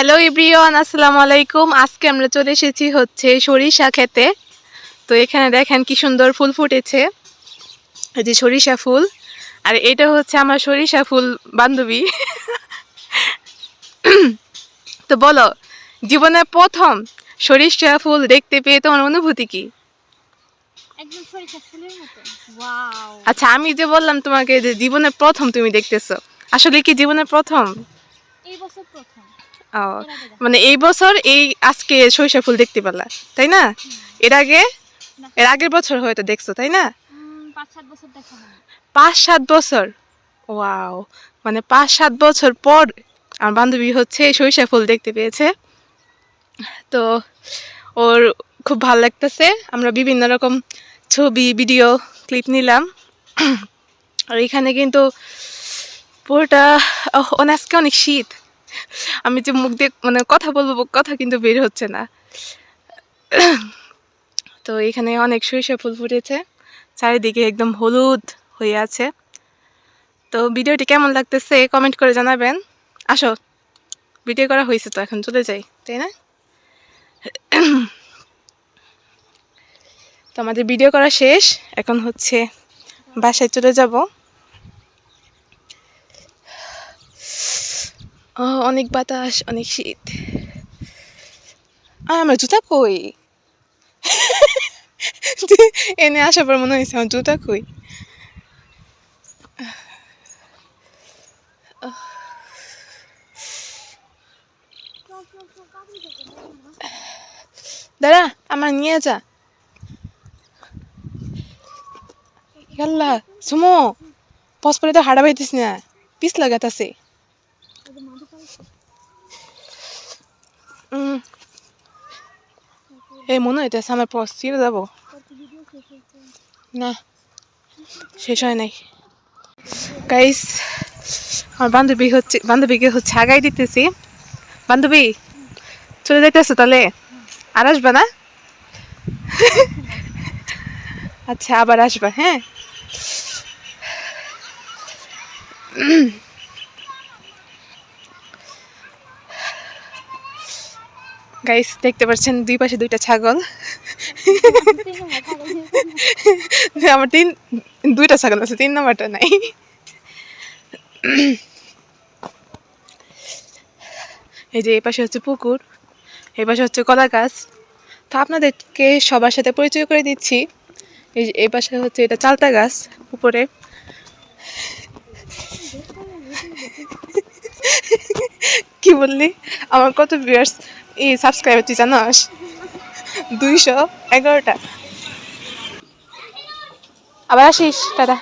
Hello ইব্রিয়ান আসসালামু আলাইকুম। আজকে আমরা চলে এসেছি হচ্ছে সরিষা খেতে তো এখানে দেখেন কি সুন্দর ফুল ফুটেছে। এই যে সরিষা ফুল। আর এটা হচ্ছে আমার সরিষা ফুল বান্ধবী। তো বলো জীবনের প্রথম সরিষা ফুল দেখতে পেয়ে তোমার অনুভূতি কি? আচ্ছা আমি যে বললাম তোমাকে যে জীবনের প্রথম তুমি দেখতেছো আসলে কি জীবনের প্রথম? এই বছর প্রথম। ও মানে এই বছর এই আজকে সরিষা ফুল দেখতে পেলা তাই না? এর আগে? এর আগের বছর হয়তো দেখছ তাই না? পাঁচ সাত বছর দেখা হয়নি। পাঁচ সাত বছর? ওয়াও মানে পাঁচ সাত বছর পর আমার বান্ধবী হচ্ছে সরিষা ফুল দেখতে পেয়েছে। তো ওর খুব ভালো লাগতেছে। আমরা বিভিন্ন রকম ছবি ভিডিও ক্লিপ নিলাম। আর এখানে কিন্তু পুরোটা অনেক আজকে অনেক শীত। আমি যে মুখ দিয়ে মানে কথা বলব, কথা কিন্তু বের হচ্ছে না। তো এখানে অনেক সরিষা ফুল ফুটেছে। চারিদিকে একদম হলুদ হয়ে আছে। তো ভিডিওটি কেমন লাগতেছে কমেন্ট করে জানাবেন। আসো, ভিডিও করা হয়েছে তো, এখন চলে যাই, তাই না? তো আমাদের ভিডিও করা শেষ। এখন হচ্ছে বাসায় চলে যাব। অনেক বাতাস অনেক শীত। আর আমার জুতা কই? এনে আসার পর মনে হয়েছে আমার জুতা কই? দাঁড়া আমার নিয়ে যা। ইয়াল্লা সুমো পস করে তো হাড়া পাইতিস না। পিস লাগাতাছে। এই মনে হইতেছে আমার পস ছিঁড়ে যাব? না, শেষ হয় নাই। গাইস আমার বান্ধবী হচ্ছে, বান্ধবীকে হচ্ছে আগাই দিতেছি। বান্ধবী, চলে যাইতেছো তাহলে? আর আসবা না? আচ্ছা আবার আসবা হ্যাঁ? গাইস দেখতে পাচ্ছেন দুই পাশে দুইটা ছাগল। আমার তিন, দুইটা ছাগল আছে, তিন নাম্বারটা নাই। এই যে এই পাশে হচ্ছে পুকুর, এই পাশে হচ্ছে কলা গাছ। তো আপনাদেরকে সবার সাথে পরিচয় করে দিচ্ছি। এই যে এই পাশে হচ্ছে এটা চালতা গাছ উপরে। কি বললি? আমার কত ভিউয়ার্স এই সাবস্ক্রাইবার তুই জানাস? দুইশো এগারোটা। আবার আসিস টাটা।